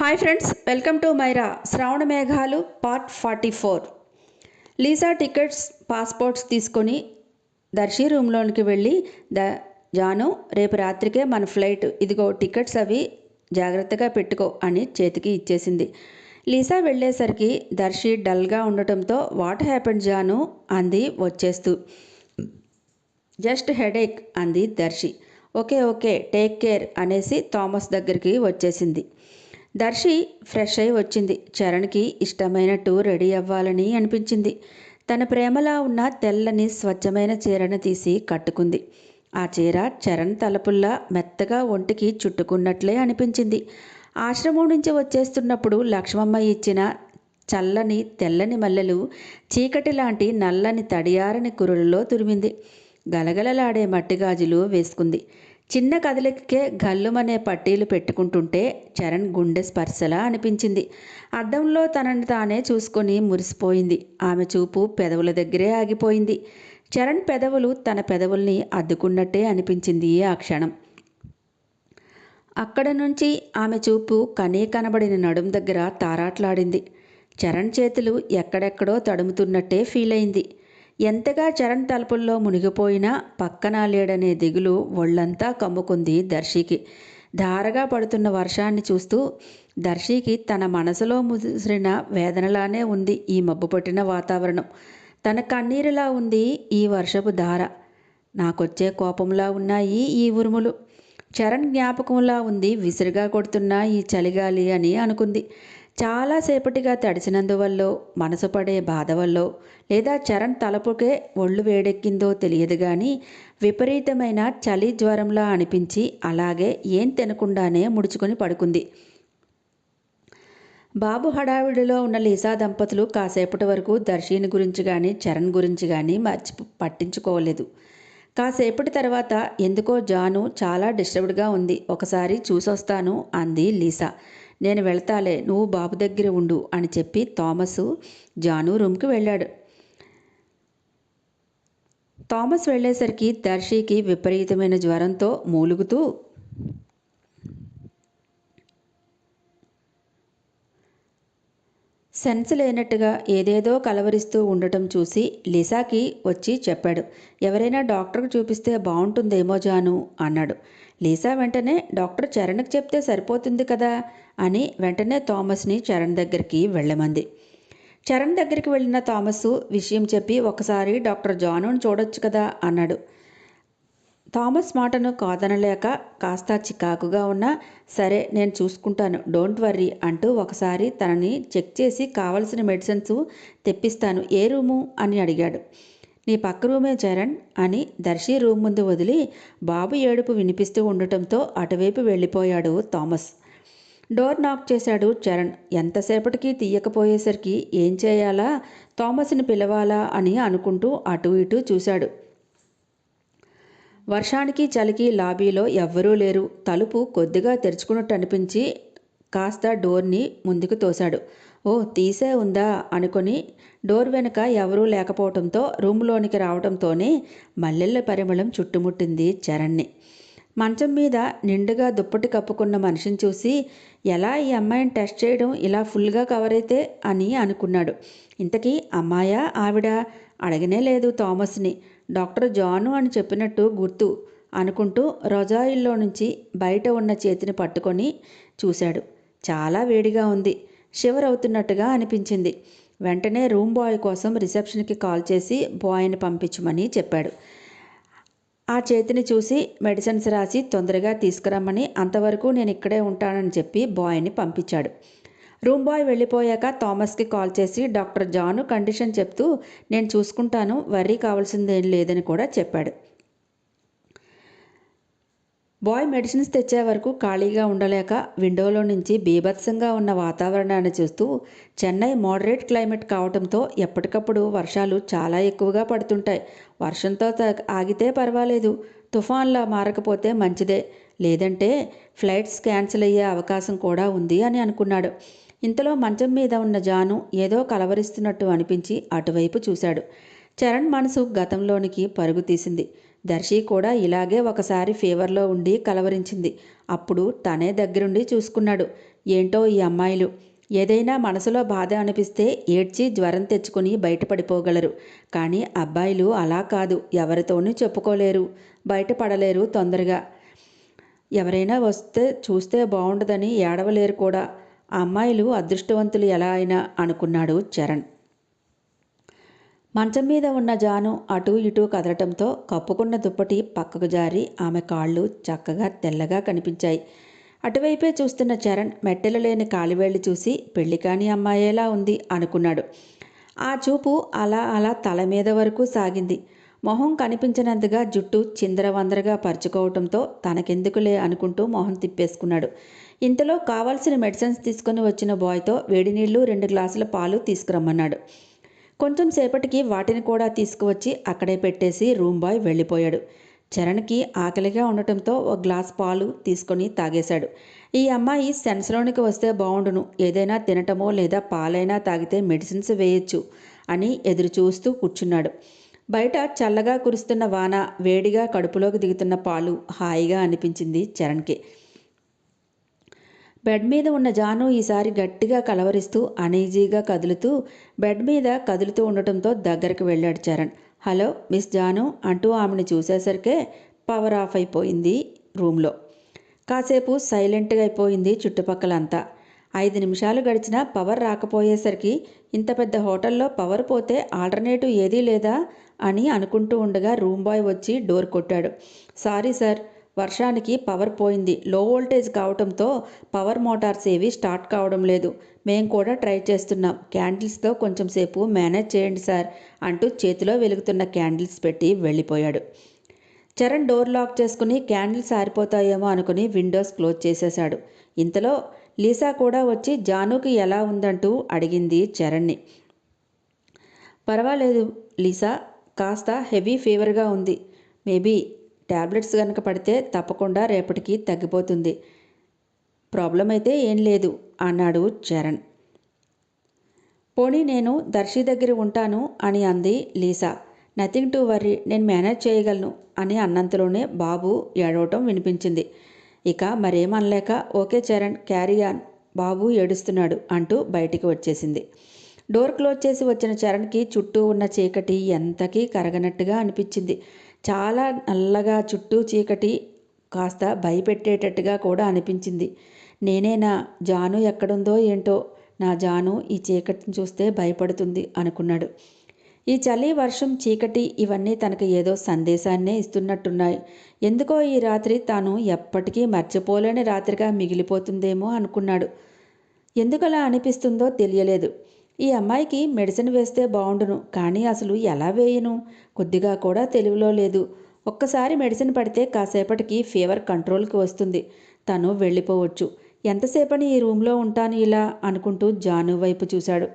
Hi friends welcome to Myra Sravana Meghalu part forty four Lisa tickets passports తీసుకొని దర్శి రూమ్లోనికి వెళ్ళి the Janu రేపు రాత్రికే మన ఫ్లైట్ ఇదిగో టికెట్స్ అవి జాగ్రత్తగా పెట్టుకో అని చేతికి ఇచ్చేసింది. లీసా వెళ్ళేసరికి దర్శి డల్గా ఉండటంతో వాట్ హ్యాపెండ్ జాను? అంది వచ్చేస్తూ. జస్ట్ హెడేక్ అంది Darshi. Okay okay take care అనేసి థామస్ దగ్గరికి వచ్చేసింది. దర్శి ఫ్రెష్ అయి వచ్చింది. చరణ్కి ఇష్టమైనట్టు రెడీ అవ్వాలని అనిపించింది. తన ప్రేమలా ఉన్న తెల్లని స్వచ్ఛమైన చీరను తీసి కట్టుకుంది. ఆ చీర చరణ్ తలపుల్లా మెత్తగా ఒంటికి చుట్టుకున్నట్లే అనిపించింది. ఆశ్రమం నుంచి వచ్చేస్తున్నప్పుడు లక్ష్మమ్మ ఇచ్చిన చల్లని తెల్లని మల్లెలు చీకటి లాంటి నల్లని తడియారని కురులలో తురిమింది. గలగలలాడే మట్టి గాజులు వేసుకుంది. చిన్న కదలికకే గల్లుమనే పట్టీలు పెట్టుకుంటుంటే చరణ్ గుండె స్పర్శలా అనిపించింది. అద్దంలో తనని తానే చూసుకొని మురిసిపోయింది. ఆమె చూపు పెదవుల దగ్గరే ఆగిపోయింది. చరణ్ పెదవులు తన పెదవుల్ని అద్దుకున్నట్టే అనిపించింది ఆ క్షణం. అక్కడ నుంచి ఆమె చూపు కనీ కనబడిన నడుం దగ్గర తారాట్లాడింది. చరణ్ చేతులు ఎక్కడెక్కడో తడుముతున్నట్టే ఫీల్ అయింది ఎంతగా చరణ్ తలుపుల్లో మునిగిపోయినా పక్కన లేడనే దిగులు ఒళ్ళంతా కమ్ముకుంది దర్శికి. ధారగా పడుతున్న వర్షాన్ని చూస్తూ దర్శికి తన మనసులో ముసిరిన వేదనలానే ఉంది ఈ మబ్బు పట్టిన వాతావరణం. తన కన్నీరులా ఉంది ఈ వర్షపు ధార. నాకొచ్చే కోపంలా ఉన్నాయి ఈ ఉరుములు. చరణ్ జ్ఞాపకంలా ఉంది విసిరిగా కొడుతున్న ఈ చలిగాలి అని అనుకుంది. చాలాసేపటిగా తడిచినందువల్లో మనసు పడే బాధ వల్ల లేదా చరణ్ తలపుకే ఒళ్ళు వేడెక్కిందో తెలియదు కానీ విపరీతమైన చలి జ్వరంలా అనిపించి అలాగే ఏం తినకుండానే ముడుచుకొని పడుకుంది. బాబు హడావిడిలో ఉన్న లీసా దంపతులు కాసేపటి వరకు దర్శిని గురించి కానీ చరణ్ గురించి కానీ మర్చి పట్టించుకోలేదు. కాసేపటి తర్వాత ఎందుకో జాను చాలా డిస్టర్బ్డ్గా ఉంది. ఒకసారి చూసొస్తాను అంది లీసా. నేను వెళ్తాలే నువ్వు బాబు దగ్గర ఉండు అని చెప్పి థామస్ జాను రూమ్కి వెళ్ళాడు. థామస్ వెళ్ళేసరికి దర్శికి విపరీతమైన జ్వరంతో మూలుగుతూ సెన్స్ లేనట్టుగా ఏదేదో కలవరిస్తూ ఉండటం చూసి లిసాకి వచ్చి చెప్పాడు. ఎవరైనా డాక్టర్కి చూపిస్తే బాగుంటుందేమో జాను అన్నాడు. లీసా వెంటనే డాక్టర్ చరణ్కి చెప్తే సరిపోతుంది కదా అని వెంటనే థామస్ని చరణ్ దగ్గరికి వెళ్ళమంది. చరణ్ దగ్గరికి వెళ్ళిన థామస్ విషయం చెప్పి ఒకసారి డాక్టర్ జానుని చూడొచ్చు కదా అన్నాడు. థామస్ మాటను కాదనలేక కాస్త చికాకుగా ఉన్నా సరే నేను చూసుకుంటాను డోంట్ వర్రీ అంటూ ఒకసారి తనని చెక్ చేసి కావలసిన మెడిసిన్స్ తెప్పిస్తాను ఏ రూము? అని అడిగాడు. నీ పక్క రూమే చరణ్ అని దర్శి రూమ్ ముందు వదిలి బాబు ఏడుపు వినిపిస్తూ ఉండటంతో అటువైపు వెళ్ళిపోయాడు థామస్. డోర్ నాక్ చేశాడు చరణ్. ఎంతసేపటికి తీయకపోయేసరికి ఏం చేయాలా? థామస్ని పిలవాలా అని అనుకుంటూ అటు ఇటు చూశాడు. వర్షానికి చలికి లాబీలో ఎవ్వరూ లేరు. తలుపు కొద్దిగా తెరుచుకున్నట్టు అనిపించి కాస్త డోర్ని ముందుకు తోశాడు. ఓ తీసే ఉందా? అనుకొని డోర్ వెనుక ఎవరూ లేకపోవడంతో రూమ్లోనికి రావడంతోనే మల్లెళ్ళ పరిమళం చుట్టుముట్టింది చరణ్ని. మంచం మీద నిండుగా దుప్పటి కప్పుకున్న మనిషిని చూసి ఎలా ఈ అమ్మాయిని టెస్ట్ చేయడం? ఇలా ఫుల్గా కవర్ అయితే అని అనుకున్నాడు. ఇంతకీ అమ్మాయా? ఆవిడ అడగనే లేదు థామస్ని. డాక్టర్ జాను అని చెప్పినట్టు గుర్తు అనుకుంటూ రొజాయిల్లో నుంచి బయట ఉన్న చేతిని పట్టుకొని చూశాడు. చాలా వేడిగా ఉంది. షివర్ అవుతున్నట్టుగా అనిపించింది. వెంటనే రూమ్ బాయ్ కోసం రిసెప్షన్కి కాల్ చేసి బాయ్ని పంపించమని చెప్పాడు. ఆ చేతిని చూసి మెడిసిన్స్ రాసి తొందరగా తీసుకురమ్మని అంతవరకు నేను ఇక్కడే ఉంటానని చెప్పి బాయ్ని పంపించాడు. రూమ్ బాయ్ వెళ్ళిపోయాక థామస్కి కాల్ చేసి డాక్టర్ జాను కండిషన్ చెప్తూ నేను చూసుకుంటాను వర్రీ కావాల్సిందేం లేదని కూడా చెప్పాడు. బాయ్ మెడిసిన్స్ తెచ్చే వరకు ఖాళీగా ఉండలేక విండోలో నుంచి బీభత్సంగా ఉన్న వాతావరణాన్ని చూస్తూ చెన్నై మోడరేట్ క్లైమేట్ కావడంతో ఎప్పటికప్పుడు వర్షాలు చాలా ఎక్కువగా పడుతుంటాయి. వర్షంతో ఆగితే పర్వాలేదు. తుఫాన్లా మారకపోతే మంచిదే. లేదంటే ఫ్లైట్స్ క్యాన్సిల్ అయ్యే అవకాశం కూడా ఉంది అని అనుకున్నాడు. ఇంతలో మంచం మీద ఉన్న జాను ఏదో కలవరిస్తున్నట్టు అనిపించి అటువైపు చూశాడు. చరణ్ మనసు గతంలోనికి పరుగు తీసింది. దర్శి కూడా ఇలాగే ఒకసారి ఫీవర్లో ఉండి కలవరించింది. అప్పుడు తనే దగ్గరుండి చూసుకున్నాడు. ఏంటో ఈ అమ్మాయిలు. ఏదైనా మనసులో బాధ అనిపిస్తే ఏడ్చి జ్వరం తెచ్చుకుని బయటపడిపోగలరు. కానీ అబ్బాయిలు అలా కాదు. ఎవరితోనూ చెప్పుకోలేరు. బయటపడలేరు తొందరగా. ఎవరైనా వస్తే చూస్తే బాగుండదని ఏడవలేరు కూడా. అమ్మాయిలు అదృష్టవంతులు ఎలా అయినా అనుకున్నాడు చరణ్. మంచం మీద ఉన్న జాను అటూ ఇటూ కదలటంతో కప్పుకున్న దుప్పటి పక్కకు జారి ఆమె కాళ్ళు చక్కగా తెల్లగా కనిపించాయి. అటువైపే చూస్తున్న చరణ్ మెట్టెలు లేని కాలివేళ్ళు చూసి పెళ్ళి కాని అమ్మాయేలా ఉంది అనుకున్నాడు. ఆ చూపు అలా అలా తల మీద వరకు సాగింది. మొహం కనిపించినంతగా జుట్టు చిందరవందరగా పరుచుకోవటంతో తనకెందుకులే అనుకుంటూ మొహం తిప్పేసుకున్నాడు. ఇంతలో కావాల్సిన మెడిసిన్స్ తీసుకొని వచ్చిన బాయ్తో వేడి నీళ్ళు రెండు గ్లాసుల పాలు తీసుకురమ్మన్నాడు. కొంచెం సేపటికి వాటిని కూడా తీసుకువచ్చి అక్కడే పెట్టేసి రూమ్ బాయ్ వెళ్ళిపోయాడు. చరణ్కి ఆకలిగా ఉండటంతో ఒక గ్లాస్ పాలు తీసుకొని తాగేశాడు. ఈ అమ్మాయి సెన్స్లోనికి వస్తే బాగుండును ఏదైనా తినటమో లేదా పాలైనా తాగితే మెడిసిన్స్ వేయొచ్చు అని ఎదురు చూస్తూ కూర్చున్నాడు. బయట చల్లగా కురుస్తున్న వాన వేడిగా కడుపులోకి దిగుతున్న పాలు హాయిగా అనిపించింది చరణ్కి. బెడ్ మీద ఉన్న జాను ఈసారి గట్టిగా కలవరిస్తూ అనీజీగా కదులుతూ బెడ్ మీద కదులుతూ ఉండటంతో దగ్గరికి వెళ్ళాడు చరణ్. హలో మిస్ జాను అంటూ ఆమెను చూసేసరికే పవర్ ఆఫ్ అయిపోయింది రూమ్లో. కాసేపు సైలెంట్గా అయిపోయింది చుట్టుపక్కలంతా. ఐదు నిమిషాలు గడిచినా పవర్ రాకపోయేసరికి ఇంత పెద్ద హోటల్లో పవర్ పోతే ఆల్టర్నేటివ్ ఏదీ లేదా అని అనుకుంటూ ఉండగా రూమ్ బాయ్ వచ్చి డోర్ కొట్టాడు. సారీ సార్ వర్షానికి పవర్ పోయింది. లో వోల్టేజ్ కావడంతో పవర్ మోటార్స్ ఏవి స్టార్ట్ కావడం లేదు. మేము కూడా ట్రై చేస్తున్నాం. క్యాండిల్స్తో కొంచెం సేపు మేనేజ్ చేయండి సార్ అంటూ చేతిలో వెలుగుతున్న క్యాండిల్స్ పెట్టి వెళ్ళిపోయాడు. చరణ్ డోర్ లాక్ చేసుకుని క్యాండిల్స్ ఆరిపోతాయేమో అనుకుని విండోస్ క్లోజ్ చేసేశాడు. ఇంతలో లీసా కూడా వచ్చి జానుకి ఎలా ఉందంటూ అడిగింది చరణ్ని. పర్వాలేదు లీసా కాస్త హెవీ ఫీవర్గా ఉంది. మేబీ ట్యాబ్లెట్స్ కనుక పడితే తప్పకుండా రేపటికి తగ్గిపోతుంది. ప్రాబ్లం అయితే ఏం లేదు అన్నాడు చరణ్. పోనీ నేను దర్శి దగ్గర ఉంటాను అని అంది లీసా. నథింగ్ టు వర్రీ నేను మేనేజ్ చేయగలను అని అన్నంతలోనే బాబు ఏడవటం వినిపించింది. ఇక మరేమనలేక ఓకే చరణ్ క్యారీ ఆన్ బాబు ఏడుస్తున్నాడు అంటూ బయటికి వచ్చేసింది. డోర్ క్లోజ్ చేసి వచ్చిన చరణ్కి చుట్టూ ఉన్న చీకటి ఎంతకీ కరగనట్టుగా అనిపించింది. చాలా నల్లగా చుట్టూ చీకటి కాస్త భయపెట్టేటట్టుగా కూడా అనిపించింది. నేనేనా జాను ఎక్కడుందో ఏంటో నా జాను ఈ చీకటిని చూస్తే భయపడుతుంది అనుకున్నాడు. ఈ చలి వర్షం చీకటి ఇవన్నీ తనకు ఏదో సందేశాన్నే ఇస్తున్నట్టున్నాయి. ఎందుకో ఈ రాత్రి తాను ఎప్పటికీ మర్చిపోలేని రాత్రిగా మిగిలిపోతుందేమో అనుకున్నాడు. ఎందుకలా అనిపిస్తుందో తెలియలేదు. ఈ అమ్మాయికి మెడిసిన్ వేస్తే బాగుండును కానీ అసలు ఎలా వేయను? కొద్దిగా కూడా తెలివిలో లేదు. ఒక్కసారి మెడిసిన్ పడితే కాసేపటికి ఫీవర్ కంట్రోల్కి వస్తుంది. తను వెళ్ళిపోవచ్చు. ఎంతసేపని ఈ రూమ్లో ఉంటాను ఇలా? అనుకుంటూ జాను వైపు చూశాడు.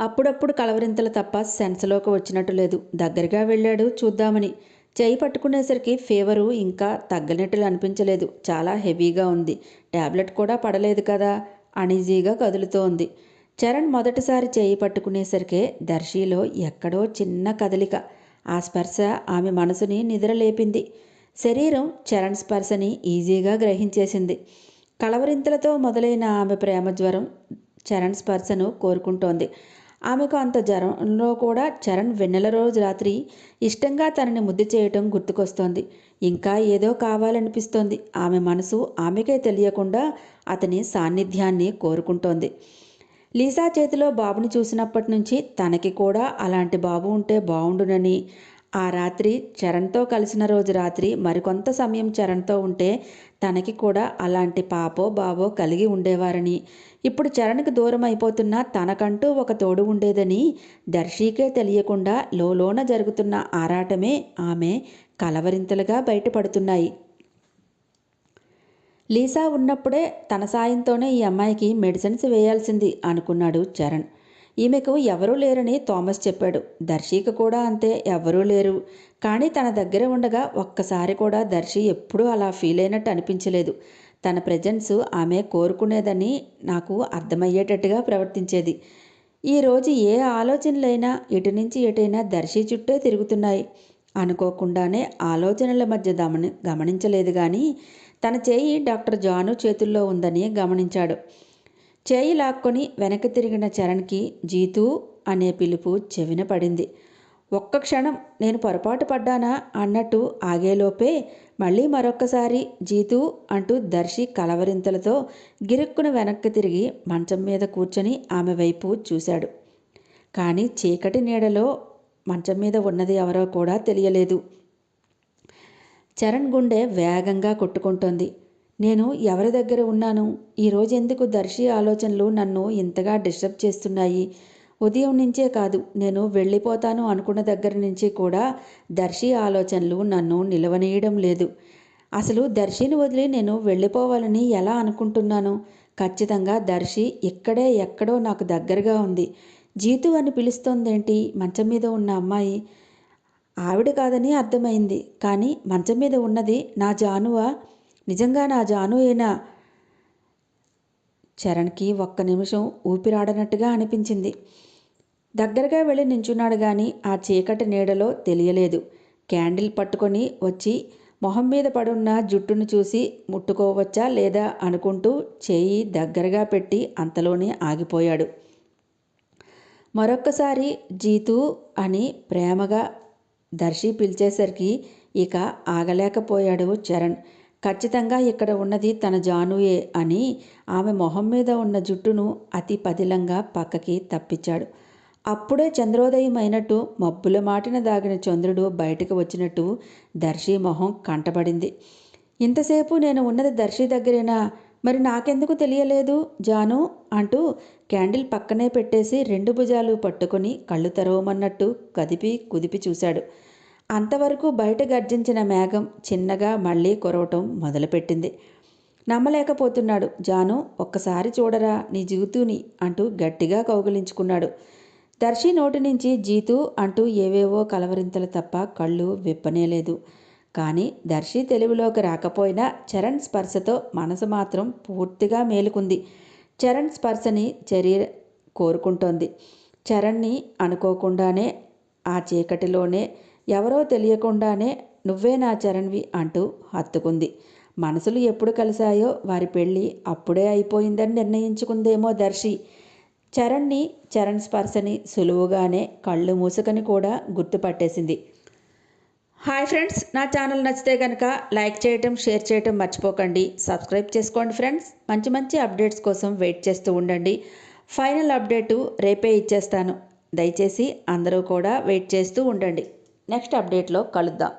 అప్పుడప్పుడు కలవరింతలు తప్ప సెన్స్లోకి వచ్చినట్టు లేదు. దగ్గరగా వెళ్ళాడు చూద్దామని. చేయి పట్టుకునేసరికి ఫీవరు ఇంకా తగ్గనట్లు అనిపించలేదు. చాలా హెవీగా ఉంది. ట్యాబ్లెట్ కూడా పడలేదు కదా? అణీజీగా కదులుతోంది. చరణ్ మొదటిసారి చేయి పట్టుకునేసరికే దర్శిలో ఎక్కడో చిన్న కదలిక. ఆ స్పర్శ ఆమె మనసుని నిద్రలేపింది. శరీరం చరణ్ స్పర్శని ఈజీగా గ్రహించేసింది. కలవరింతలతో మొదలైన ఆమె ప్రేమ జ్వరం చరణ్ స్పర్శను కోరుకుంటోంది. ఆమెకు అంత జ్వరంలో కూడా చరణ్ వెన్నెల రోజు రాత్రి ఇష్టంగా తనని ముద్దు చేయటం గుర్తుకొస్తోంది. ఇంకా ఏదో కావాలనిపిస్తోంది. ఆమె మనసు ఆమెకే తెలియకుండా అతని సాన్నిధ్యాన్ని కోరుకుంటోంది. లీసా చేతిలో బాబుని చూసినప్పటి నుంచి తనకి కూడా అలాంటి బాబు ఉంటే బాగుండునని ఆ రాత్రి చరణ్తో కలిసిన రోజు రాత్రి మరికొంత సమయం చరణ్తో ఉంటే తనకి కూడా అలాంటి పాపో బాబో కలిగి ఉండేవారని. ఇప్పుడు చరణ్కి దూరం అయిపోతున్న తనకంటూ ఒక తోడు ఉండేదని దర్శీకే తెలియకుండా లోలోన జరుగుతున్న ఆరాటమే ఆమె కలవరింతలుగా బయటపడుతున్నాయి. లీసా ఉన్నప్పుడే తన సాయంతోనే ఈ అమ్మాయికి మెడిసిన్స్ వేయాల్సింది అనుకున్నాడు చరణ్. ఈమెకు ఎవరూ లేరని థామస్ చెప్పాడు. దర్శికి కూడా అంతే ఎవరూ లేరు. కానీ తన దగ్గర ఉండగా ఒక్కసారి కూడా దర్శి ఎప్పుడూ అలా ఫీల్ అయినట్టు అనిపించలేదు. తన ప్రజెన్స్ ఆమె కోరుకునేదని నాకు అర్థమయ్యేటట్టుగా ప్రవర్తించేది. ఈరోజు ఏ ఆలోచనలైనా ఇటు నుంచి ఎటైనా దర్శి చుట్టే తిరుగుతున్నాయి. అనుకోకుండానే ఆలోచనల మధ్య గమని గమనించలేదు కానీ తన చేయి డాక్టర్ జాను చేతుల్లో ఉందని గమనించాడు. చేయి లాక్కొని వెనక్కి తిరిగిన చరణ్కి జీతూ అనే పిలుపు చెవిన పడింది. ఒక్క క్షణం నేను పొరపాటు పడ్డానా అన్నట్టు ఆగేలోపే మళ్ళీ మరొక్కసారి జీతూ అంటూ దర్శి కలవరింతలతో గిరుక్కున వెనక్కి తిరిగి మంచం మీద కూర్చొని ఆమె వైపు చూశాడు. కానీ చీకటి నీడలో మంచం మీద ఉన్నది ఎవరో కూడా తెలియలేదు. చరణ్ గుండె వేగంగా కొట్టుకుంటోంది. నేను ఎవరి దగ్గర ఉన్నాను? ఈరోజు ఎందుకు దర్శి ఆలోచనలు నన్ను ఇంతగా డిస్టర్బ్ చేస్తున్నాయి? ఉదయం నుంచే కాదు నేను వెళ్ళిపోతాను అనుకున్న దగ్గర నుంచి కూడా దర్శి ఆలోచనలు నన్ను నిలవనీయడం లేదు. అసలు దర్శిని వదిలి నేను వెళ్ళిపోవాలని ఎలా అనుకుంటున్నాను? ఖచ్చితంగా దర్శి ఇక్కడే ఎక్కడో నాకు దగ్గరగా ఉంది. జీతు అని పిలుస్తోందేంటి? మంచం మీద ఉన్న అమ్మాయి ఆవిడ కాదని అర్థమైంది. కానీ మంచం మీద ఉన్నది నా జానువా. నిజంగా నా జానుయేనా? చరణ్కి ఒక్క నిమిషం ఊపిరాడనట్టుగా అనిపించింది. దగ్గరగా వెళ్ళి నించున్నాడు కానీ ఆ చీకటి నీడలో తెలియలేదు. క్యాండిల్ పట్టుకొని వచ్చి మొహం మీద పడున్న జుట్టును చూసి ముట్టుకోవచ్చా లేదా అనుకుంటూ చేయి దగ్గరగా పెట్టి అంతలోనే ఆగిపోయాడు. మరొక్కసారి జీతూ అని ప్రేమగా దర్శి పిలిచేసరికి ఇక ఆగలేకపోయాడు చరణ్. ఖచ్చితంగా ఇక్కడ ఉన్నది తన జానుయే అని ఆమె మొహం మీద ఉన్న జుట్టును అతి పదిలంగా పక్కకి తప్పించాడు. అప్పుడే చంద్రోదయం అయినట్టు మబ్బుల మాటిన దాగిన చంద్రుడు బయటకు వచ్చినట్టు దర్శి మొహం కంటపడింది. ఇంతసేపు నేను ఉన్నది దర్శి దగ్గరేనా? మరి నాకెందుకు తెలియలేదు? జాను అంటూ క్యాండిల్ పక్కనే పెట్టేసి రెండు భుజాలు పట్టుకొని కళ్ళు తెరవమన్నట్టు కదిపి కుదిపి చూశాడు. అంతవరకు బయట గర్జించిన మేఘం చిన్నగా మళ్ళీ కురవటం మొదలుపెట్టింది. నమ్మలేకపోతున్నాడు జాను. ఒక్కసారి చూడరా నీ జీతుని అంటూ గట్టిగా కౌగిలించుకున్నాడు. దర్శి నోటి నుంచి జీతు అంటూ ఏవేవో కలవరింతలు తప్ప కళ్ళు విప్పనేలేదు. కానీ దర్శి తెలివిలోకి రాకపోయినా చరణ్ స్పర్శతో మనసు మాత్రం పూర్తిగా మేలుకుంది. చరణ్ స్పర్శని చర్య కోరుకుంటోంది. చరణ్ని అనుకోకుండానే ఆ చీకటిలోనే ఎవరో తెలియకుండానే నువ్వే నా చరణ్వి అంటూ హత్తుకుంది. మనసులు ఎప్పుడు కలిశాయో వారి పెళ్ళి అప్పుడే అయిపోయిందని నిర్ణయించుకుందేమో దర్శి. చరణ్ని చరణ్ స్పర్శని సులువుగానే కళ్ళు మూసుకని కూడా గుర్తుపట్టేసింది. హాయ్ ఫ్రెండ్స్ నా ఛానల్ నచ్చితే కనుక లైక్ చేయటం షేర్ చేయటం మర్చిపోకండి. సబ్స్క్రైబ్ చేసుకోండి ఫ్రెండ్స్. మంచి మంచి అప్డేట్స్ కోసం వెయిట్ చేస్తూ ఉండండి. ఫైనల్ అప్డేటు రేపే ఇచ్చేస్తాను. దయచేసి అందరూ కూడా వెయిట్ చేస్తూ ఉండండి. నెక్స్ట్ అప్డేట్లో కలుద్దాం.